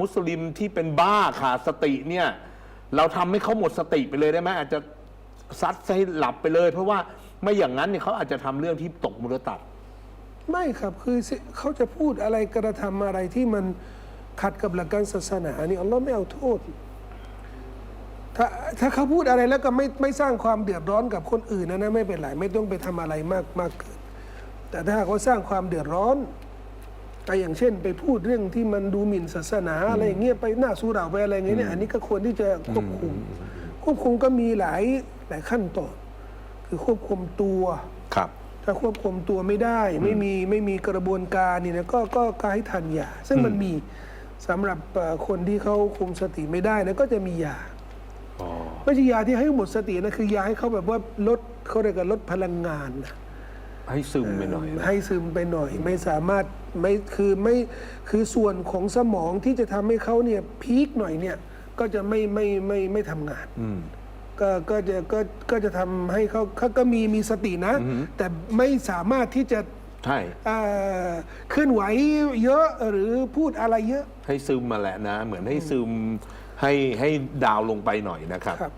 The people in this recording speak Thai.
มุสลิมที่เป็นบ้าขาดสติเนี่ย เราทำให้เขาหมดสติไปเลยได้ไหมอาจจะซัดให้หลับไปเลย เพราะว่าไม่อย่างนั้นเนี่ยเขาอาจจะทำเรื่องที่ตกมุรตัด ไม่ครับคือสิเขาจะพูดอะไรกระทำอะไรที่มันขัดกับหลักการศาสนานี่อัลลอฮ์ไม่เอาโทษ ถ้าถ้าเขาพูดอะไรแล้วก็ไม่ไม่สร้างความเดือดร้อนกับคนอื่นนะนะไม่เป็นไรไม่ต้องไปทำอะไรมากมากเกินแต่ถ้าหากว่าสร้างความเดือดร้อน แต่อย่างเช่น ไปพูดเรื่องที่มันดูหมิ่นศาสนาอะไรอย่างเงี้ยไปหน้าสู้เราไปอะไรอย่างเงี้ยเนี่ยอันนี้ก็ควรที่จะควบคุม ควบคุมก็มีหลายหลายขั้นตอนคือควบคุมตัวครับ ถ้าควบคุมตัวไม่ได้ ไม่มีไม่มีกระบวนการนี่นะก็ก็ก็ให้ทานยาซึ่งมันมีสำหรับเอ่อคนที่เขาคุมสติไม่ได้นะก็จะมียาอ๋อไม่ใช่ยาที่ให้หมดสตินะคือยาให้เขาแบบว่าลดเขาเรียกกันลดพลังงานนะ ให้ซึมไปหน่อยนะ ให้ซึมไปหน่อยไม่สามารถไม่คือไม่คือส่วนของสมองที่จะทำให้เขาเนี่ยพีคหน่อยเนี่ยก็จะไม่ไม่ไม่ไม่ทำงาน อืม ก็ก็จะก็ก็จะทำให้เขาเขาก็มีมีสตินะ แต่ไม่สามารถที่จะใช่ เอ่อเคลื่อนไหวเยอะหรือพูดอะไรเยอะ ให้ซึมมาแหละนะ เหมือนให้ซึมให้ให้ดาวน์ลงไปหน่อยนะครับ ครับ